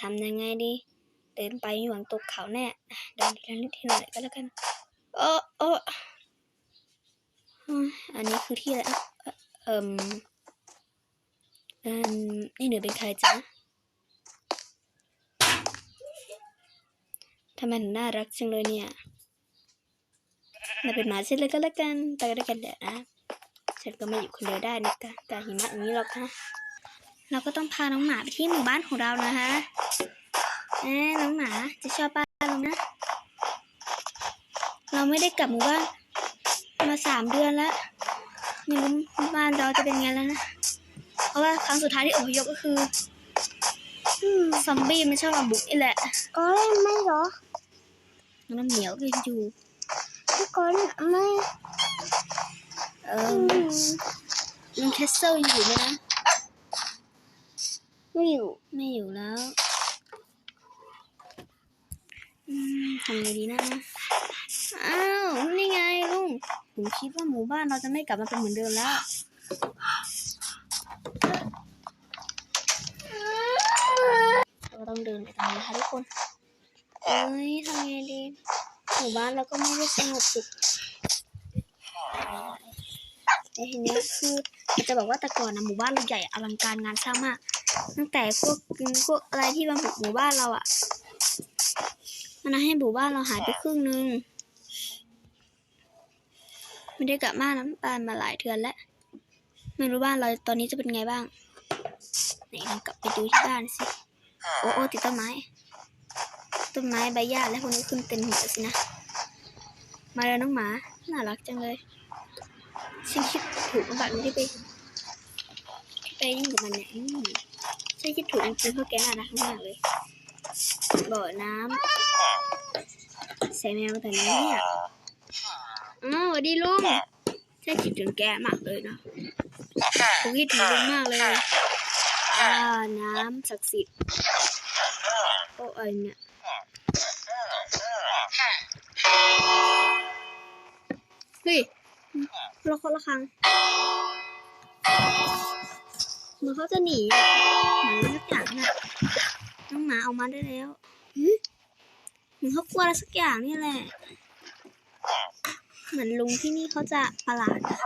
ทำยังไงดี เดินไปหวังตกเขาแน่เดินทีละนิดทีละหน่อยก็แล้วกันโอ้โอ้อืมอันนี้คือที่อะไรอะเอ่มอ่มนี่หนูเป็นใครจ๊ะทำไมหนูน่ารักจังเลยเนี่ยเราเป็นหมาเช่นเลยก็แล้วกันไปกันด้วยกันเดี๋ยวนะ ฉันก็ไม่อยู่คนเดียวได้นะกะกะหิมะอย่างนี้หรอกฮะ เราก็ต้องพาน้องหมาไปที่หมู่บ้านของเรานะคะเอ๊ะน้องหมาจะชอบบ้านเรานะ เราไม่ได้กลับหมู่บ้านมาสามเดือนแล้วไม่รู้บ้านเราจะเป็นไงแล้วนะ เพราะว่าครั้งสุดท้ายที่อพยพก็คืออืมซอมบี้มันชอบมาบุกนี่แหละก็เล่นไม่เหรอน้ำเหนียวก็ยังอยู่พี่ก็เล่นไม่เออือมลุงแคสเซิลยังอยู่ไหมนะ ไม่อยู่ ไม่อยู่แล้วอืมทำไงดีนะ อ้าว นี่ไงลุง ผมคิดว่าหมู่บ้านเราจะไม่กลับมาเป็นเหมือนเดิมแล้วเราก็ต้องเดินไปตามนะคะทุกคน เอ้ยทำไงดี หมู่บ้านเราก็ไม่ได้สงบสุขแต่ทีเนี้ยคือเราจะบอกว่าแต่ก่อนนะหมู่บ้านเราใหญ่อลังการงานสร้างมาก ตั้งแต่พวกพวกอะไรที่มาบุกหมู่บ้านเราอะ่ะ มันทำให้หมู่บ้านเราหายไปครึ่งนึงไม่ได้กลับมาน้ำตาลมาหลายเดือนแล้วไม่รู้บ้านเราตอนนี้จะเป็นไงบ้างไหนลองกลับไปดูที่บ้านสิโอ้โอติดต้นไม้ต้นไม้ใบหญ้าและพวกนี้ขึ้นเต็มหัวสินะ มาเลยน้องหมา น่ารักจังเลยฉันคิดถูกบบนี้ที่ไปไปยุ่งกับมันเนี่ย อืมฉันคิดถูกจริงๆเพราะแกน่ารักมากเลยบ่อน้ำใส่แมวมาแต่ไหนเนี่ยอ้าวสวัสดีลุงฉันคิดถึงแกมากเลยเนาะผมคิดถึงลุงมากเลยอ่าน้ำศักดิ์สิทธิ์โอ้ไอเนี่ยเฮ้ยเราคนละครั้ง เหมือนเขาจะหนีอะเหมือนสักอย่างน่ะน้องหมาออกมาได้แล้วหึเหมือนเขากลัวอะไรสักอย่างนี่แหละ เหมือนลุงที่นี่เขาจะประหลาดอะ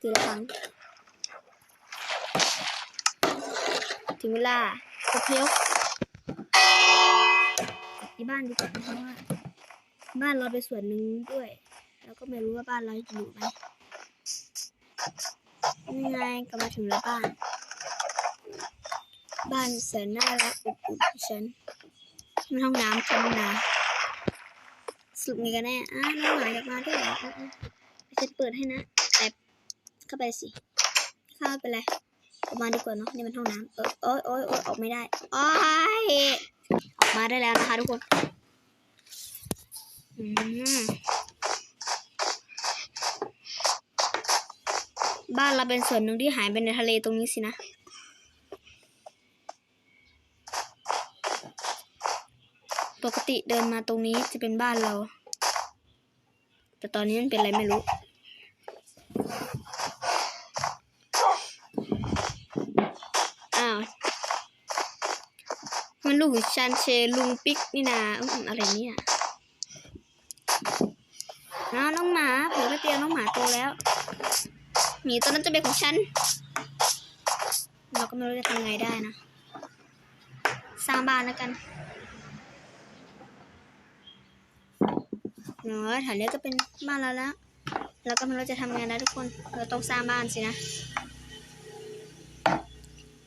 ทีละครั้งถึงเวลาอพยพที่บ้านดีกว่าเพราะว่าบ้านเราเป็นส่วนหนึ่งด้วย แล้วก็ไม่รู้ว่าบ้านเราอยู่ไหม ยังไงก็มาถึงแล้วบ้าน บ้านแสนน่ารักอบอุ่นฉันมีห้องน้ำกันนะสรุปไงกันแน่อะน้องหมาอยากมาด้วยเหรออะอะฉันเปิดให้นะแต่เข้าไปสิ เข้าไปเลยออกมาดีกว่าเนาะนี่มันห้องน้ำเออโอ๊ยโอ๊ยโอ๊ยออกไม่ได้โอ๊ยออกมาได้แล้วนะคะทุกคน อืม บ้านเราเป็นส่วนหนึ่งที่หายไปในทะเลตรงนี้สินะ ปกติเดินมาตรงนี้จะเป็นบ้านเรา แต่ตอนนี้มันเป็นอะไรไม่รู้ อ้าว มันลูกของชันเชลุงปิกนี่นาอืมอะไรเนี่ยน้าน้องหมาเผลอไปเตียงน้องหมาโตแล้ว หมีตัวนั้นจะเป็นของฉัน เราก็ไม่รู้จะทำไงได้นะ สร้างบ้านแล้วกันเนอะแถวนี้ก็เป็นบ้านเราแล้ว เราก็ไม่รู้จะทำไงนะทุกคน เราต้องสร้างบ้านสินะ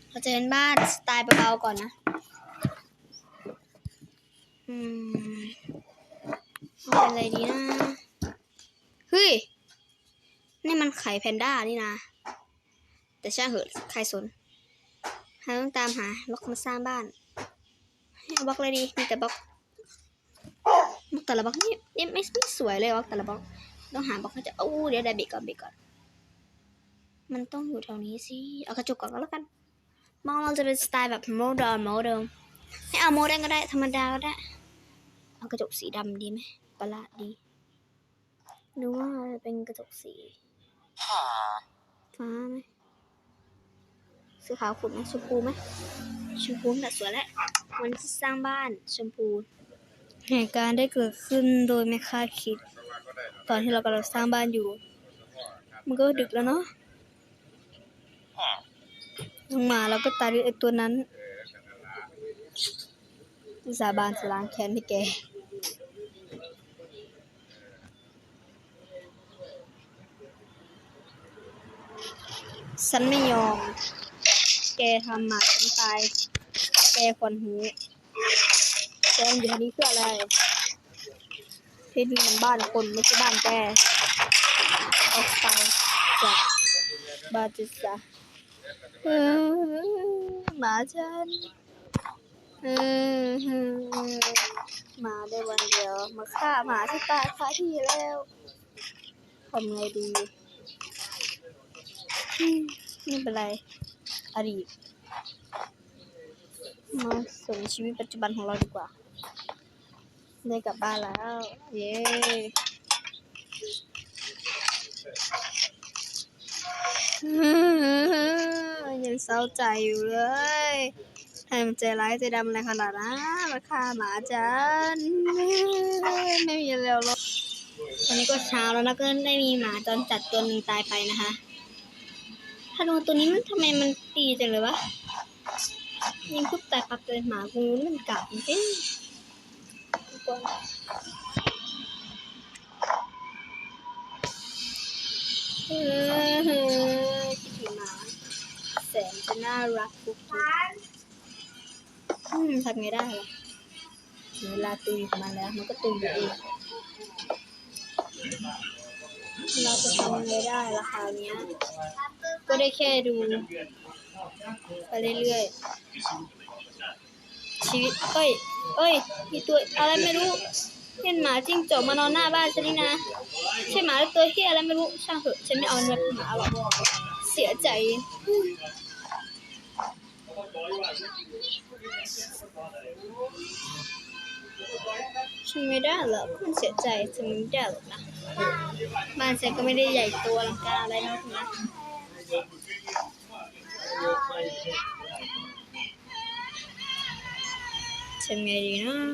เราจะเป็นบ้านสไตล์เบาๆก่อนนะ อืมเป็นอะไรดีนะ เฮ้ย นี่มันไข่แพนด้านี่นะ แต่ช่างเหอะใครสนเราต้องตามหาบล็อกมาสร้างบ้านให้เอาบล็อกเลยดีมีแต่บล็อกบล็อกแต่ละบล็อกนี่นี่ไม่ไม่สวยเลยบล็อกแต่ละบล็อกต้องหาบล็อกให้จะโอ้เดี๋ยวได้เบรกก่อนเบรกก่อน มันต้องอยู่แถวนี้สิเอากระจกก่อนก็แล้วกันมองเราจะเป็นสไตล์แบบโมเดิร์นโมเดิร์นให้เอาโมเดิร์นก็ได้ธรรมดาก็ได้เอากระจกสีดำดีไหมประหลาดดีหรือว่าเป็นกระจกสี ฟ้าไหมสีขาวขุ่นไหมชมพูไหมชมพูแต่สวยแล้ววันที่สร้างบ้านชมพูเหตุการณ์ได้เกิดขึ้นโดยไม่คาดคิด ตอนที่เรากำลังสร้างบ้านอยู่ มันก็ดึกแล้วเนาะลงมาเราก็ตายด้วยไอ้ตัวนั้นสาบานสลางแค้นให้แก ฉันไม่ยอม แกทำหมาฉันตาย แกควรหูแกอยู่ที่นี่เพื่ออะไรที่นี่มันบ้านคนไม่ใช่บ้านแก ออกไปจากบาจิสะหมาฉันมาได้วันเดียว มาฆ่าหมาที่ตายคาที่แล้วทำไงดี ไม่เป็นไร อดีต มาสนชีวิตปัจจุบันของเราดีกว่า ได้กลับบ้านแล้ว เย้ยังเศร้าใจอยู่เลยทำไมมันใจร้ายใจดำอะไรขนาดนั้นมาฆ่าหมาจันไม่มีแล้วหรอกวันนี้ก็เช้าแล้วนะก็ได้มีหมาจรจัดตัวหนึงตายไปนะคะาดูตัวนี้มันทำไมมันตีจังเลยวะยิงปุ๊บตายปั๊บเลยหมากูมันกัดจริงคนเออคิดถึงหมาแสนจะน่ารักกุ๊กกิ๊กอืมทำไงได้ล่ะเวลาตุยของมันแล้ว มันก็ตุยอยู่เองเราจะทำไงได้ราคราวเนี้ย ก็ได้แค่ดูไปเรื่อยๆ ชีวิตเอ้ย เอ้ย มีตัวอะไรไม่รู้เห็นหมาจิ้งจกมานอนหน้าบ้านฉันนี่นะ ใช่หมาตัวเฮียอะไรไม่รู้ ช่างเถอะ ฉันไม่เอาเนื้อหมาหรอกเสียใจ ฉันไม่ได้หรอกมันเสียใจฉันไม่ได้หรอกนะ บ้านฉันก็ไม่ได้ใหญ่โตอลังการอะไรนักนะ ทำไงดีเนาะ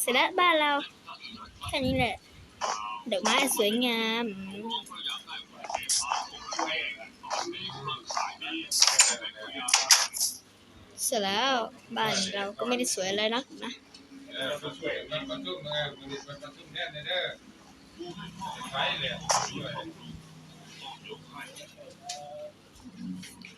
เสร็จแล้วบ้านเราแค่นี้แหละดอกไม้สวยงามเสร็จแล้วบ้านเราก็ไม่ได้สวยอะไรนักนะ